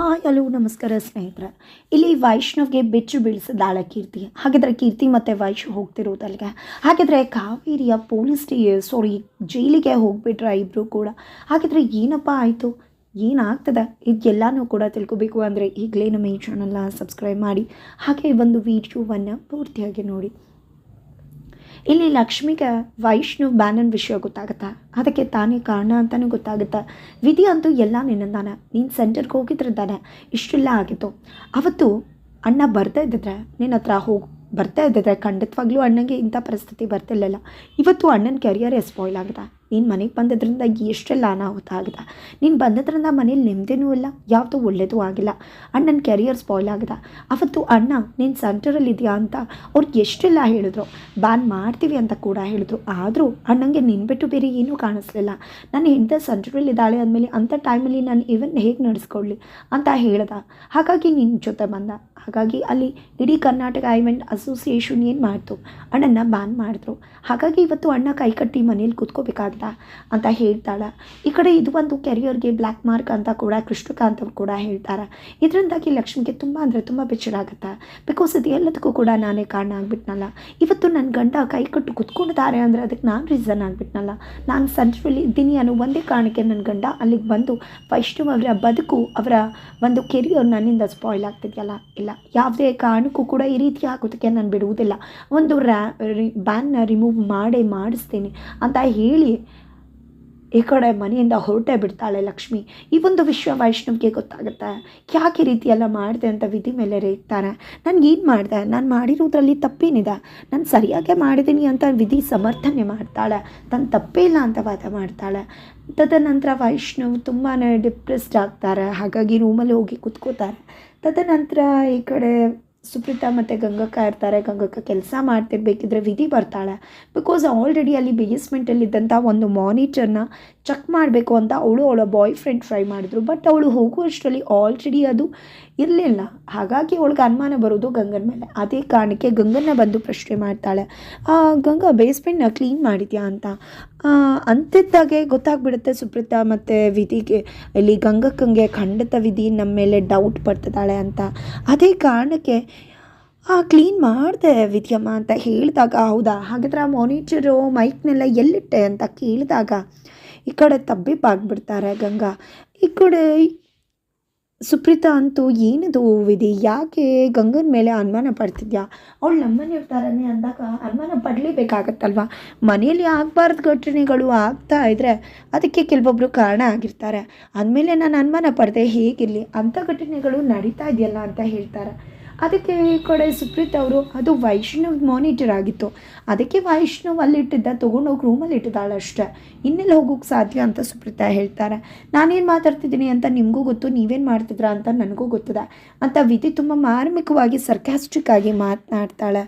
Hi hello, ನಮಸ್ಕಾರ ಸ್ನೇಹಿತರೆ. ಇಲ್ಲಿ ವೈಷ್ಣವ್ಗೆ ಬೆಚ್ಚು ಬೀಳಿಸಿದಾಳೆ ಕೀರ್ತಿ. ಹಾಗಿದ್ರೆ ಕೀರ್ತಿ ಮತ್ತು ವೈಶ್ ಹೋಗ್ತಿರೋದಲ್ಗೆ. ಹಾಗಿದ್ರೆ ಕಾವೇರಿಯ ಪೊಲೀಸ್ ಸಾರಿ ಜೈಲಿಗೆ ಹೋಗ್ಬಿಟ್ರ ಇಬ್ಬರು ಕೂಡ. ಹಾಗಿದ್ರೆ ಏನಪ್ಪ ಆಯಿತು? ಏನಾಗ್ತದೆ? ಇದೆಲ್ಲನೂ ಕೂಡ ತಿಳ್ಕೊಬೇಕು ಅಂದರೆ ಈಗಲೇ ನಮ್ಮ ಈ ಚಾನಲ್ನ ಸಬ್ಸ್ಕ್ರೈಬ್ ಮಾಡಿ. ಹಾಗೆ ಒಂದು ವಿಡಿಯೋವನ್ನು ಪೂರ್ತಿಯಾಗಿ ನೋಡಿ. ಇಲ್ಲಿ ಲಕ್ಷ್ಮಿಗೆ ವೈಷ್ಣವ್ ಬ್ಯಾನನ್ ವಿಷಯ ಗೊತ್ತಾಗುತ್ತಾ? ಅದಕ್ಕೆ ತಾನೇ ಕಾರಣ ಅಂತಲೂ ಗೊತ್ತಾಗುತ್ತೆ? ವಿಧಿ ಅಂತೂ ಎಲ್ಲ ನಿನ್ನಂದಾನೆ. ನೀನು ಸೆಂಟರ್ಗೆ ಹೋಗಿದ್ರದ್ದಾನೆ. ಇಷ್ಟೆಲ್ಲ ಆಗಿತ್ತು. ಅವತ್ತು ಅಣ್ಣ ಬರ್ತಾ ಇದ್ದಿದ್ರೆ, ನಿನ್ನ ಹತ್ರ ಹೋಗಿ, ಬರ್ತಾ ಇದ್ದಿದ್ರೆ ಖಂಡಿತವಾಗ್ಲೂ ಅಣ್ಣಗೆ ಇಂಥ ಪರಿಸ್ಥಿತಿ ಬರ್ತಿರ್ಲಿಲ್ಲ. ಇವತ್ತು ಅಣ್ಣನ ಕೆರಿಯರೇ ಸ್ಪಾಯ್ಲ್ ಆಗಿದೆ. ನೀನು ಮನೆಗೆ ಬಂದದ್ರಿಂದ ಎಷ್ಟೆಲ್ಲ ಅನಾಹುತ ಆಗಿದೆ? ನೀನು ಬಂದದ್ರಿಂದ ಮನೇಲಿ ನೆಮ್ಮದಿನೂ ಇಲ್ಲ, ಯಾವುದೂ ಒಳ್ಳೆಯದು ಆಗಿಲ್ಲ. ಅಣ್ಣನ ಕೆರಿಯರ್ ಸ್ಪಾಯ್ಲ್ ಆಗಿದೆ. ಅವತ್ತು ಅಣ್ಣ ನೀನು ಸೆಂಟರಲ್ಲಿ ಇದೆಯಾ ಅಂತ ಅವ್ರಿಗೆ ಎಷ್ಟೆಲ್ಲ ಹೇಳಿದ್ರು? ಬ್ಯಾನ್ ಮಾಡ್ತೀವಿ ಅಂತ ಕೂಡ ಹೇಳಿದ್ರು. ಆದರೂ ಅಣ್ಣಂಗೆ ನಿನ್ನ ಬಿಟ್ಟು ಬೇರೆ ಏನೂ ಕಾಣಿಸ್ಲಿಲ್ಲ. ನಾನು ಹೆಂಡತಿ ಸೆಂಟ್ರಲ್ಲಿ ಇದ್ದಾಳೆ ಅಂದಮೇಲೆ ಅಂಥ ಟೈಮಲ್ಲಿ ನಾನು ಇವನ್ ಹೇಗೆ ನಡೆಸ್ಕೊಳ್ಳಿ ಅಂತ ಹೇಳ್ದ. ಹಾಗಾಗಿ ನಿನ್ನ ಜೊತೆ ಬಂದ. ಹಾಗಾಗಿ ಅಲ್ಲಿ ಇಡೀ ಕರ್ನಾಟಕ ಐವೆಂಟ್ ಅಸೋಸಿಯೇಷನ್ ಏನು ಮಾಡ್ತು? ಅಣ್ಣನ ಬ್ಯಾನ್ ಮಾಡಿದ್ರು. ಹಾಗಾಗಿ ಇವತ್ತು ಅಣ್ಣ ಕೈ ಕಟ್ಟಿ ಮನೇಲಿ ಕೂತ್ಕೋಬೇಕಾಗ್ದ. ಅಂತ ಹೇಳ್ತಾಳೆ. ಈ ಕಡೆ ಇದು ಒಂದು ಕೆರಿಯರ್ಗೆ ಬ್ಲ್ಯಾಕ್ ಮಾರ್ಕ್ ಅಂತ ಕೂಡ ಕೃಷ್ಣಕಾಂತ್ ಕೂಡ ಹೇಳ್ತಾರೆ. ಇದರಿಂದಾಗಿ ಲಕ್ಷ್ಮಿಗೆ ತುಂಬ ಅಂದರೆ ತುಂಬ ಬೇಜಾರಾಗುತ್ತೆ ಬಿಕಾಸ್ ಇದು ಎಲ್ಲದಕ್ಕೂ ಕೂಡ ನಾನೇ ಕಾರಣ ಆಗಿಬಿಟ್ನಲ್ಲ. ಇವತ್ತು ನನ್ನ ಗಂಡ ಕೈ ಕಟ್ಟು ಕುತ್ಕೊಂಡಿದ್ದಾರೆ ಅಂದರೆ ಅದಕ್ಕೆ ನಾನು ರೀಸನ್ ಆಗಿಬಿಟ್ನಲ್ಲ. ನಾನು ಸೆಂಟ್ರಲ್ಲಿ ಇದ್ದೀನಿ ಅನ್ನೋ ಒಂದೇ ಕಾರಣಕ್ಕೆ ನನ್ನ ಗಂಡ ಅಲ್ಲಿಗೆ ಬಂದು ವೈಷ್ಣವ್ ಅವರ ಬದುಕು, ಅವರ ಒಂದು ಕೆರಿಯರ್ ನನ್ನಿಂದ ಸ್ಪಾಯ್ಲ್ ಆಗ್ತಿದೆಯಲ್ಲ? ಇಲ್ಲ. ಯಾವುದೇ ಕಾರಣಕ್ಕೂ ಕೂಡ ಈ ರೀತಿ ಆಗೋದಕ್ಕೆ ನಾನು ಬಿಡುವುದಿಲ್ಲ. ಒಂದು ರ್ಯಾ ಬ್ಯಾನ್ನ ರಿಮೂವ್ ಮಾಡೇ ಮಾಡಿಸ್ತೀನಿ ಅಂತ ಹೇಳಿ ಈ ಕಡೆ ಮನೆಯಿಂದ ಹೊರಟೇ ಬಿಡ್ತಾಳೆ ಲಕ್ಷ್ಮಿ. ಈ ಒಂದು ವಿಶ್ವ ವೈಷ್ಣವ್ಗೆ ಗೊತ್ತಾಗುತ್ತೆ. ಯಾಕೆ ಈ ರೀತಿ ಮಾಡಿದೆ ಅಂತ ವಿಧಿ ಮೇಲೆ ರೇಗ್ತಾರೆ ನನಗೇನು ಮಾಡಿದೆ? ನಾನು ಮಾಡಿರೋದ್ರಲ್ಲಿ ತಪ್ಪೇನಿದೆ? ನಾನು ಸರಿಯಾಗೇ ಮಾಡಿದ್ದೀನಿ ಅಂತ ವಿಧಿ ಸಮರ್ಥನೆ ಮಾಡ್ತಾಳೆ. ತನ್ನ ತಪ್ಪೇ ಇಲ್ಲ ಅಂತ ವಾದ ಮಾಡ್ತಾಳೆ. ತದನಂತರ ವೈಷ್ಣವ್ ತುಂಬಾ ಡಿಪ್ರೆಸ್ಡ್ ಆಗ್ತಾರೆ. ಹಾಗಾಗಿ ರೂಮಲ್ಲಿ ಹೋಗಿ ಕುತ್ಕೋತಾರೆ. ತದನಂತರ ಈ ಕಡೆ ಸುಪ್ರೀತಾ ಮತ್ತು ಗಂಗಕ್ಕ ಇರ್ತಾರೆ, ಗಂಗಕ್ಕ ಕೆಲಸ ಮಾಡ್ತಿರ್ಬೇಕಿದ್ರೆ ವಿಧಿ ಬರ್ತಾಳೆ. ಬಿಕಾಸ್ ಆಲ್ರೆಡಿ ಅಲ್ಲಿ ಬೇಸ್ಮೆಂಟಲ್ಲಿದ್ದಂಥ ಒಂದು ಮಾನಿಟರ್ನ ಚೆಕ್ ಮಾಡಬೇಕು ಅಂತ ಅವಳು ಅವಳ ಬಾಯ್ ಫ್ರೆಂಡ್ ಟ್ರೈ ಮಾಡಿದ್ರು. ಬಟ್ ಅವಳು ಹೋಗುವಷ್ಟರಲ್ಲಿ ಆಲ್ರೆಡಿ ಅದು ಇರಲಿಲ್ಲ. ಹಾಗಾಗಿ ಅವಳಿಗೆ ಅನುಮಾನ ಬರೋದು ಗಂಗನ ಮೇಲೆ. ಅದೇ ಕಾರಣಕ್ಕೆ ಗಂಗನ್ನ ಬಂದು ಪ್ರಶ್ನೆ ಮಾಡ್ತಾಳೆ ಗಂಗಾ ಬೇಸ್ಮೆಂಟ್ನ ಕ್ಲೀನ್ ಮಾಡಿದ್ಯಾ? ಅಂತ. ಅಂತಿದ್ದಾಗೆ ಗೊತ್ತಾಗ್ಬಿಡುತ್ತೆ ಸುಪ್ರೀತಾ ಮತ್ತು ವಿಧಿಗೆ, ಇಲ್ಲಿ ಗಂಗಕ್ಕಂಗೆ ಖಂಡಿತ ವಿಧಿ ನಮ್ಮ ಮೇಲೆ ಡೌಟ್ ಪಡ್ತಿದ್ದಾಳೆ ಅಂತ. ಅದೇ ಕಾರಣಕ್ಕೆ, ಆ ಕ್ಲೀನ್ ಮಾಡಿದೆ ವಿದ್ಯಮ್ಮ ಅಂತ ಹೇಳಿದಾಗ, ಹೌದಾ? ಹಾಗಿದ್ರೆ ಆ ಮಾನಿಟರು ಮೈಕ್ನೆಲ್ಲ ಎಲ್ಲಿಟ್ಟೆ ಅಂತ ಕೇಳಿದಾಗ, ಈ ಕಡೆ ತಬ್ಬಿಬ್ಬಾಗ್ಬಿಡ್ತಾರೆ ಗಂಗಾ. ಈ ಕಡೆ ಸುಪ್ರೀತಾ ಅಂತೂ ಏನದು ವಿಧಿ? ಯಾಕೆ ಗಂಗನ ಮೇಲೆ ಅನುಮಾನ ಪಡ್ತಿದ್ಯಾ? ಅವಳು ನಮ್ಮನೆಯವ್ರ ಥರನೇ ಅಂದಾಗ ಅನುಮಾನ ಪಡಲೇಬೇಕಾಗತ್ತಲ್ವ? ಮನೆಯಲ್ಲಿ ಆಗಬಾರ್ದು ಘಟನೆಗಳು ಆಗ್ತಾ ಇದ್ದರೆ ಅದಕ್ಕೆ ಕೆಲವೊಬ್ಬರು ಕಾರಣ ಆಗಿರ್ತಾರೆ. ಅಂದಮೇಲೆ ನಾನು ಅನುಮಾನ ಪಡೆದೆ ಹೇಗಿರಲಿ? ಅಂಥ ಘಟನೆಗಳು ನಡೀತಾ ಇದೆಯಲ್ಲ ಅಂತ ಹೇಳ್ತಾರೆ. ಅದಕ್ಕೆ ಈ ಕಡೆ ಸುಪ್ರೀತ್ ಅವರು, ಅದು ವೈಷ್ಣವ್ ಮಾನಿಟರ್ ಆಗಿತ್ತು. ಅದಕ್ಕೆ ವೈಷ್ಣವ್ ಅಲ್ಲಿಟ್ಟಿದ್ದ ತೊಗೊಂಡೋಗಿ ರೂಮಲ್ಲಿ ಇಟ್ಟಿದ್ದಾಳೆ ಅಷ್ಟೇ. ಇನ್ನೆಲ್ಲಿ ಹೋಗೋಕ್ಕೆ ಸಾಧ್ಯ ಅಂತ ಸುಪ್ರೀತಾ ಹೇಳ್ತಾರೆ. ನಾನೇನು ಮಾತಾಡ್ತಿದ್ದೀನಿ ಅಂತ ನಿಮಗೂ ಗೊತ್ತು, ನೀವೇನು ಮಾಡ್ತಿದ್ರ ಅಂತ ನನಗೂ ಗೊತ್ತಿದೆ. ಅಂತ ವಿಧಿ ತುಂಬ ಮಾರ್ಮಿಕವಾಗಿ ಸರ್ಕ್ಯಾಸ್ಟಿಕ್ ಆಗಿ ಮಾತನಾಡ್ತಾಳೆ.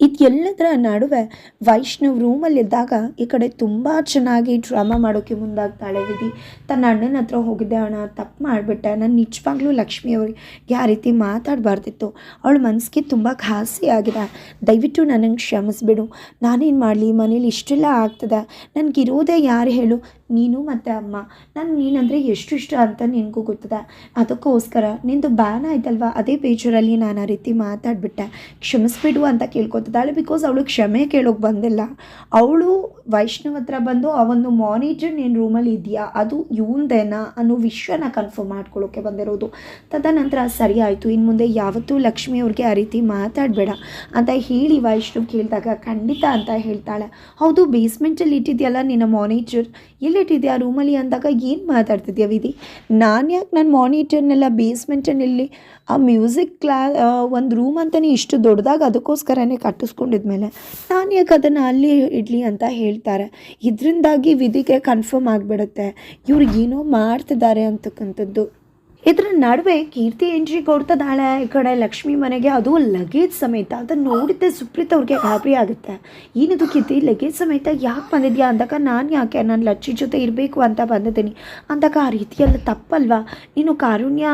ಇದೆಲ್ಲದರ ನಡುವೆ ವೈಷ್ಣವ್ ರೂಮಲ್ಲಿದ್ದಾಗ ಈ ಕಡೆ ತುಂಬ ಚೆನ್ನಾಗಿ ಡ್ರಾಮಾ ಮಾಡೋಕ್ಕೆ ಮುಂದಾಗ್ತಾಳೆ ವಿಧಿ. ತನ್ನ ಅಣ್ಣನ ಹತ್ರ ಹೋಗಿದ್ದೆ, ಅಣ್ಣ, ತಪ್ಪು ಮಾಡಿಬಿಟ್ಟೆ. ನಾನು ನಿಜವಾಗ್ಲೂ ಲಕ್ಷ್ಮಿ ಅವ್ರಿಗೆ ಆ ರೀತಿ ಮಾತಾಡಬಾರ್ದಿತ್ತು. ಅವಳ ಮನಸ್ಸಿಗೆ ತುಂಬ ಘಾಸಿ ಆಗಿದೆ. ದಯವಿಟ್ಟು ನನಗೆ ಕ್ಷಮಿಸ್ಬಿಡು. ನಾನೇನು ಮಾಡಲಿ? ಮನೇಲಿ ಇಷ್ಟೆಲ್ಲ ಆಗ್ತದೆ. ನನಗಿರೋದೇ ಯಾರು ಹೇಳು? ನೀನು ಮತ್ತು ಅಮ್ಮ. ನಾನು ನೀನಂದರೆ ಎಷ್ಟು ಇಷ್ಟ ಅಂತ ನಿನಗೂ ಗೊತ್ತದ? ಅದಕ್ಕೋಸ್ಕರ ನಿಂದು ಬ್ಯಾನ್ ಆಯ್ತಲ್ವ? ಅದೇ ಬೇಜಾರಲ್ಲಿ ನಾನು ಆ ರೀತಿ ಮಾತಾಡ್ಬಿಟ್ಟೆ. ಕ್ಷಮಿಸ್ಬಿಡು ಅಂತ ಕೇಳ್ಕೊತಿದ್ದಾಳೆ ಬಿಕಾಸ್ ಅವಳು ಕ್ಷಮೆ ಕೇಳೋಕೆ ಬಂದಿಲ್ಲ. ಅವಳು ವೈಷ್ಣವ್ ಹತ್ರ ಬಂದು ಆ ಒಂದು ಮಾನಿಟರ್ ನಿನ್ನ ರೂಮಲ್ಲಿ ಇದೆಯಾ? ಅದು ಇವಂದೇನಾ? ಅನ್ನೋ ವಿಷಯನ ಕನ್ಫರ್ಮ್ ಮಾಡ್ಕೊಳ್ಳೋಕೆ ಬಂದಿರೋದು. ತದನಂತರ ಸರಿ ಆಯಿತು. ಇನ್ನು ಮುಂದೆ ಯಾವತ್ತೂ ಲಕ್ಷ್ಮಿ ಅವ್ರಿಗೆ ಆ ರೀತಿ ಮಾತಾಡಬೇಡ ಅಂತ ಹೇಳಿ ವೈಷ್ಣವ್ ಕೇಳಿದಾಗ ಖಂಡಿತ ಅಂತ ಹೇಳ್ತಾಳೆ. ಹೌದು ಬೇಸ್ಮೆಂಟಲ್ಲಿ ಇಟ್ಟಿದೆಯಲ್ಲ ನಿನ್ನ ಮಾನಿಟರ್ ಎಲ್ಲಿಟ್ಟಿದ್ಯಾ ರೂಮಲ್ಲಿ ಅಂದಾಗ ಏನು ಮಾತಾಡ್ತಿದ್ಯಾ ವಿಧಿ? ನಾನು ಯಾಕೆ ನನ್ನ ಮಾನಿಟರ್ನೆಲ್ಲ ಬೇಸ್ಮೆಂಟಲ್ಲಿ ಆ ಮ್ಯೂಸಿಕ್ ಕ್ಲಾ ಒಂದು ರೂಮ್ ಅಂತಲೇ ಇಷ್ಟು ದೊಡ್ಡದಾಗ ಅದಕ್ಕೋಸ್ಕರನೇ ಕಟ್ಟಿಸ್ಕೊಂಡಿದ್ಮೇಲೆ ನಾನು ಯಾಕೆ ಅದನ್ನು ಅಲ್ಲಿ ಇಡಲಿ ಅಂತ ಹೇಳ್ತಾರೆ? ಇದರಿಂದಾಗಿ ವಿಧಿಗೆ ಕನ್ಫರ್ಮ್ ಆಗಿಬಿಡುತ್ತೆ. ಇವ್ರು ಏನೋ ಮಾಡ್ತಿದ್ದಾರೆ ಅಂತಕ್ಕಂಥದ್ದು. ಇದ್ರ ನಡುವೆ ಕೀರ್ತಿ ಎಂಟ್ರಿ ಕೊಡ್ತದಾಳೆ. ಈ ಕಡೆ ಲಕ್ಷ್ಮಿ ಮನೆಗೆ ಅದು ಲಗೇಜ್ ಸಮೇತ. ಅದನ್ನು ನೋಡಿದ್ದೆ ಸುಪ್ರೀತ್ ಅವ್ರಿಗೆ ಗಾಬರಿ ಆಗುತ್ತೆ. ಏನಿದು ಕೀರ್ತಿ? ಲಗೇಜ್ ಸಮೇತ ಯಾಕೆ ಬಂದಿದ್ಯಾ? ಅಂದಾಗ, ನಾನು ಯಾಕೆ? ನಾನು ಲಚ್ಚಿ ಜೊತೆ ಇರಬೇಕು ಅಂತ ಬಂದಿದ್ದೀನಿ. ಅಂದಾಗ, ಆ ರೀತಿಯೆಲ್ಲ ತಪ್ಪಲ್ವಾ? ನೀನು ಕಾರುಣ್ಯ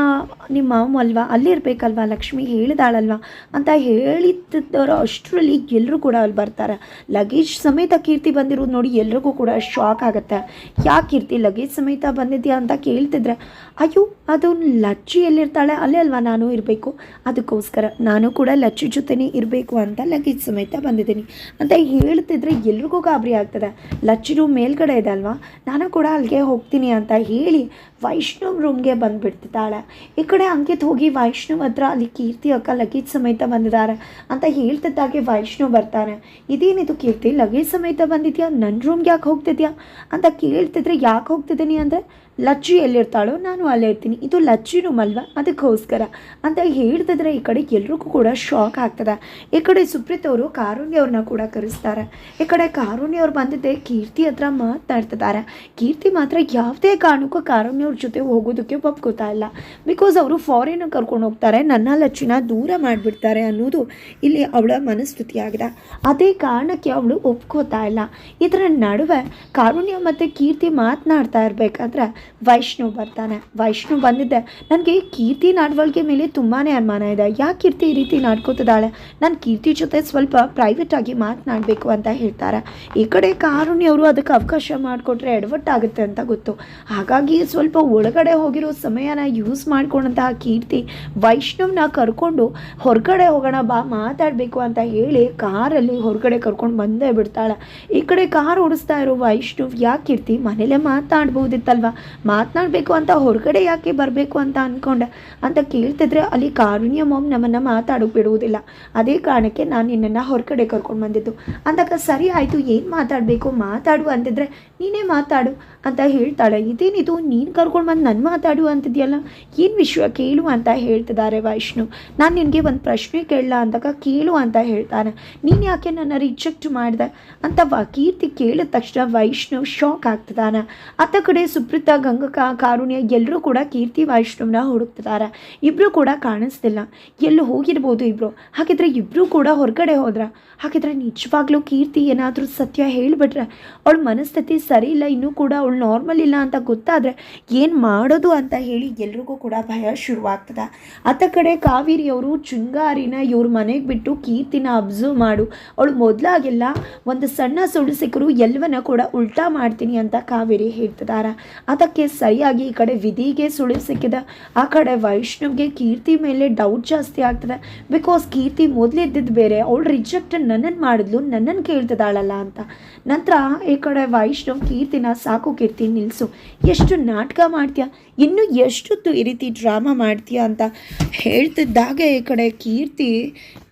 ನಿಮ್ಮ ಮಾವ ಅಲ್ವಾ? ಅಲ್ಲಿ ಇರಬೇಕಲ್ವಾ? ಲಕ್ಷ್ಮಿ ಹೇಳಿದಾಳಲ್ವಾ? ಅಂತ ಹೇಳಿದ್ದವರು ಅಷ್ಟರಲ್ಲಿ ಎಲ್ಲರೂ ಕೂಡ ಅಲ್ಲಿ ಬರ್ತಾರೆ. ಲಗೇಜ್ ಸಮೇತ ಕೀರ್ತಿ ಬಂದಿರೋದು ನೋಡಿ ಎಲ್ರಿಗೂ ಕೂಡ ಶಾಕ್ ಆಗುತ್ತೆ. ಯಾಕೆ ಕೀರ್ತಿ? ಲಗೇಜ್ ಸಮೇತ ಬಂದಿದ್ಯಾ? ಅಂತ ಕೇಳ್ತಿದ್ರೆ, ಅಯ್ಯೋ, ಅದು ಲಚ್ಚಿ ಎಲ್ಲಿರ್ತಾಳೆ ಅಲ್ಲೇ ಅಲ್ವಾ ನಾನು ಇರಬೇಕು? ಅದಕ್ಕೋಸ್ಕರ ನಾನು ಕೂಡ ಲಚ್ಚಿ ಜೊತೆನೇ ಇರಬೇಕು ಅಂತ ಲಗೇಜ್ ಸಮೇತ ಬಂದಿದ್ದೀನಿ. ಅಂತ ಹೇಳ್ತಿದ್ರೆ ಎಲ್ರಿಗೂ ಗಾಬರಿ ಆಗ್ತದೆ. ಲಚ್ಚಿ ರೂಮ್ ಮೇಲ್ಗಡೆ ಇದೆ ಅಲ್ವಾ? ನಾನು ಕೂಡ ಅಲ್ಲಿಗೆ ಹೋಗ್ತೀನಿ ಅಂತ ಹೇಳಿ ವೈಷ್ಣವ್ ರೂಮ್ಗೆ ಬಂದುಬಿಡ್ತಿದ್ದಾಳೆ. ಈ ಕಡೆ ಅಂಕಿತ್ ಹೋಗಿ ವೈಷ್ಣವ್ ಹತ್ರ ಅಲ್ಲಿ ಕೀರ್ತಿ ಅಕ್ಕ ಲಗೇಜ್ ಸಮೇತ ಬಂದಿದ್ದಾರೆ ಅಂತ ಹೇಳ್ತಿದ್ದಾಗೆ ವೈಷ್ಣವ್ ಬರ್ತಾನೆ. ಇದೇನಿದು ಕೀರ್ತಿ? ಲಗೇಜ್ ಸಮೇತ ಬಂದಿದ್ಯಾ? ನನ್ನ ರೂಮ್ಗೆ ಯಾಕೆ ಹೋಗ್ತಿದ್ಯಾ? ಅಂತ ಕೇಳ್ತಿದ್ರೆ ಯಾಕೆ ಹೋಗ್ತಿದ್ದೀನಿ ಅಂದರೆ ಲಚ್ಚಿ ಎಲ್ಲಿರ್ತಾಳೋ ನಾನು ಅಲ್ಲೇ ಇರ್ತೀನಿ. ಇದು ಲಚ್ಚಿ ರೂಮ್ ಅಲ್ವಾ ಅದಕ್ಕೋಸ್ಕರ. ಅಂತ ಹೇಳ್ತಿದ್ರೆ ಈ ಕಡೆ ಎಲ್ರಿಗೂ ಕೂಡ ಶಾಕ್ ಆಗ್ತದೆ. ಈ ಕಡೆ ಸುಪ್ರೀತ್ ಅವರು ಕಾರುಣ್ಯ ಅವ್ರನ್ನ ಕೂಡ ಕರೆಸ್ತಾರೆ. ಈ ಕಡೆ ಕಾರುಣ್ಯ ಅವ್ರು ಬಂದಿದ್ದೆ ಕೀರ್ತಿ ಹತ್ರ ಮಾತಾಡ್ತಿದ್ದಾರೆ. ಕೀರ್ತಿ ಮಾತ್ರ ಯಾವುದೇ ಕಾರಣಕ್ಕೂ ಕಾರುಣ್ಯ ಅವ್ರ ಜೊತೆ ಹೋಗೋದಕ್ಕೆ ಒಪ್ಕೋತಾ ಇಲ್ಲ. ಬಿಕಾಸ್ ಅವರು ಫಾರಿನ್ ಕರ್ಕೊಂಡು ಹೋಗ್ತಾರೆ, ನನ್ನ ಲಚ್ಚಿನ ದೂರ ಮಾಡಿಬಿಡ್ತಾರೆ ಅನ್ನೋದು ಇಲ್ಲಿ ಅವಳ ಮನಸ್ಥಿತಿ ಆಗಿದೆ. ಅದೇ ಕಾರಣಕ್ಕೆ ಅವಳು ಒಪ್ಕೋತಾ ಇಲ್ಲ. ಇದರ ನಡುವೆ ಕಾರುಣ್ಯ ಮತ್ತು ಕೀರ್ತಿ ಮಾತನಾಡ್ತಾ ಇರಬೇಕಾದ್ರೆ ವೈಷ್ಣವ್ ಬರ್ತಾನೆ. ವೈಷ್ಣು ಬಂದಿದ್ದೆ. ನನಗೆ ಕೀರ್ತಿ ನಡವಳಿಕೆ ಮೇಲೆ ತುಂಬಾ ಅನುಮಾನ ಇದೆ. ಯಾಕೆ ಕೀರ್ತಿ ಈ ರೀತಿ ನಡ್ಕೋತಿದ್ದಾಳೆ? ನಾನು ಕೀರ್ತಿ ಜೊತೆ ಸ್ವಲ್ಪ ಪ್ರೈವೇಟ್ ಆಗಿ ಮಾತನಾಡಬೇಕು ಅಂತ ಹೇಳ್ತಾರೆ. ಈ ಕಡೆ ಕಾರುಣ್ಯವರು ಅದಕ್ಕೆ ಅವಕಾಶ ಮಾಡಿಕೊಟ್ರೆ ಎಡವಟ್ಟಾಗುತ್ತೆ ಅಂತ ಗೊತ್ತು. ಹಾಗಾಗಿ ಸ್ವಲ್ಪ ಒಳಗಡೆ ಹೋಗಿರೋ ಸಮಯನ ಯೂಸ್ ಮಾಡ್ಕೊಂಡಂತಹ ಕೀರ್ತಿ ವೈಷ್ಣುವನ್ನ ಕರ್ಕೊಂಡು ಹೊರಗಡೆ ಹೋಗೋಣ ಬಾ, ಮಾತಾಡಬೇಕು ಅಂತ ಹೇಳಿ ಕಾರಲ್ಲಿ ಹೊರಗಡೆ ಕರ್ಕೊಂಡು ಬಂದೇ ಬಿಡ್ತಾಳೆ. ಈ ಕಡೆ ಕಾರ್ ಓಡಿಸ್ತಾ ಇರೋ ವೈಷ್ಣವ್ ಯಾಕೆ ಕೀರ್ತಿ ಮನೇಲೇ ಮಾತಾಡ್ಬೋದಿತ್ತಲ್ವ ಮಾತನಾಡಬೇಕು ಅಂತ ಹೊರಗಡೆ ಯಾಕೆ ಬರಬೇಕು ಅಂತ ಅಂದ್ಕೊಂಡೆ ಅಂತ ಕೇಳ್ತಿದ್ರೆ ಅಲ್ಲಿ ಕಾರುಣ್ಯ ಮಾಮ್ ನಮ್ಮನ್ನು ಮಾತಾಡೋಕೆ ಬಿಡುವುದಿಲ್ಲ ಅದೇ ಕಾರಣಕ್ಕೆ ನಾನು ನಿನ್ನನ್ನು ಹೊರಗಡೆ ಕರ್ಕೊಂಡು ಬಂದಿದ್ದು. ಅಂದಾಗ ಸರಿ ಆಯಿತು, ಏನು ಮಾತಾಡಬೇಕು? ಮಾತಾಡು ಅಂತಿದ್ರೆ, ನೀನೇ ಮಾತಾಡು ಅಂತ ಹೇಳ್ತಾಳೆ. ಇದೇನಿದು? ನೀನು ಕರ್ಕೊಂಡು ಬಂದು ನನ್ನ ಮಾತಾಡು ಅಂತಿದ್ಯಲ್ಲ? ಏನು ವಿಷಯ? ಕೇಳು ಅಂತ ಹೇಳ್ತಿದ್ದಾರೆ ವೈಷ್ಣು. ನಾನು ನಿನಗೆ ಒಂದು ಪ್ರಶ್ನೆ ಕೇಳಲ್ಲ ಅಂದಾಗ ಕೇಳು ಅಂತ ಹೇಳ್ತಾನೆ. ನೀನು ಯಾಕೆ ನನ್ನ ರಿಜೆಕ್ಟ್ ಮಾಡಿದೆ? ಅಂತ ಕೀರ್ತಿ ಕೇಳಿದ ತಕ್ಷಣ ವೈಷ್ಣವ್ ಶಾಕ್ ಆಗ್ತಿದ್ದಾನೆ. ಅತ್ತ ಕಡೆ ಸುಪ್ರೀತಾ ಗಂಗಕ ಕಾರುಣ್ಯ ಎಲ್ಲರೂ ಕೂಡ ಕೀರ್ತಿ ವೈಷ್ಣವನ ಹುಡುಕ್ತಿದ್ದಾರೆ ಇಬ್ಬರು ಕೂಡ ಕಾಣಿಸ್ತಿಲ್ಲ. ಎಲ್ಲೂ ಹೋಗಿರ್ಬೋದು ಇಬ್ಬರು ಹಾಗಿದ್ರೆ ಇಬ್ಬರೂ ಕೂಡ ಹೊರಗಡೆ ಹೋದ್ರ? ಹಾಗಿದ್ರೆ ನಿಜವಾಗ್ಲೂ ಕೀರ್ತಿ ಏನಾದರೂ ಸತ್ಯ ಹೇಳಿಬಿಟ್ರೆ ಅವಳ ಮನಸ್ಥಿತಿ ಸರಿ ಇಲ್ಲ, ಇನ್ನೂ ಕೂಡ ಅವಳು ನಾರ್ಮಲ್ ಇಲ್ಲ ಅಂತ ಗೊತ್ತಾದರೆ ಏನು ಮಾಡೋದು ಅಂತ ಹೇಳಿ ಎಲ್ರಿಗೂ ಕೂಡ ಭಯ ಶುರುವಾಗ್ತದೆ. ಅತ್ತ ಕಡೆ ಕಾವೇರಿಯವರು ಚುಂಗಾರಿನ ಇವ್ರ ಮನೆಗೆ ಬಿಟ್ಟು ಕೀರ್ತಿನ ಅಬ್ಸರ್ವ್ ಮಾಡು. ಅವಳು ಮೊದಲಾಗೆಲ್ಲ ಒಂದು ಸಣ್ಣ ಸುಳ್ಳು ಸಿಕ್ಕರು ಎಲ್ಲವನ್ನ ಕೂಡ ಉಲ್ಟಾ ಮಾಡ್ತೀನಿ ಅಂತ ಕಾವೇರಿ ಹೇಳ್ತಿದ್ದಾರೆ ಅದಕ್ಕೆ ಸರಿಯಾಗಿ ಈ ಕಡೆ ವಿಧಿಗೆ ಸುಳಿವು ಸಿಕ್ಕಿದೆ. ಆ ಕಡೆ ವೈಷ್ಣವ್ಗೆ ಕೀರ್ತಿ ಮೇಲೆ ಡೌಟ್ ಜಾಸ್ತಿ ಆಗ್ತದೆ. ಬಿಕಾಸ್ ಕೀರ್ತಿ ಮೊದಲಿದ್ದಿದ್ದು ಬೇರೆ, ಅವಳು ರಿಜೆಕ್ಟ್ ನನ್ನನ್ನು ಮಾಡಿದ್ಲು ನನ್ನನ್ನು ಕೇಳ್ತಿದ್ದಾಳಲ್ಲ ಅಂತ. ನಂತರ ಈ ಕಡೆ ವೈಷ್ಣವ್ ಕೀರ್ತಿನ ಸಾಕು ಕೀರ್ತಿ ನಿಲ್ಲಿಸು ಎಷ್ಟು ನಾಟಕ ಮಾಡ್ತೀಯ? ಇನ್ನೂ ಎಷ್ಟೊತ್ತು ಈ ರೀತಿ ಡ್ರಾಮಾ ಮಾಡ್ತೀಯ ಅಂತ ಹೇಳ್ತಿದ್ದಾಗೆ ಈ ಕಡೆ ಕೀರ್ತಿ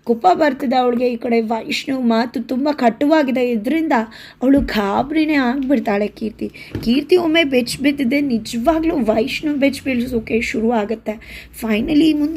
ಕೋಪ ಬರ್ತಿದೆ ಅವಳಿಗೆ ಈ ಕಡೆ ವೈಷ್ಣವ್ ಮಾತು ತುಂಬ ಕಟುವಾಗಿದೆ. ಇದರಿಂದ ಅವಳು ಗಾಬರಿನೇ ಆಗಿಬಿಡ್ತಾಳೆ ಕೀರ್ತಿ. ಕೀರ್ತಿ ಒಮ್ಮೆ ಬೆಚ್ಚ ಬಿದ್ದಿದ್ದೆ ನಿಜವಾಗ್ಲೂ ವೈಷ್ಣವ್ ಬೆಚ್ಚ ಬೀಳಿಸೋಕೆ ಶುರು ಆಗುತ್ತೆ ಫೈನಲಿ ಮುಂದೆ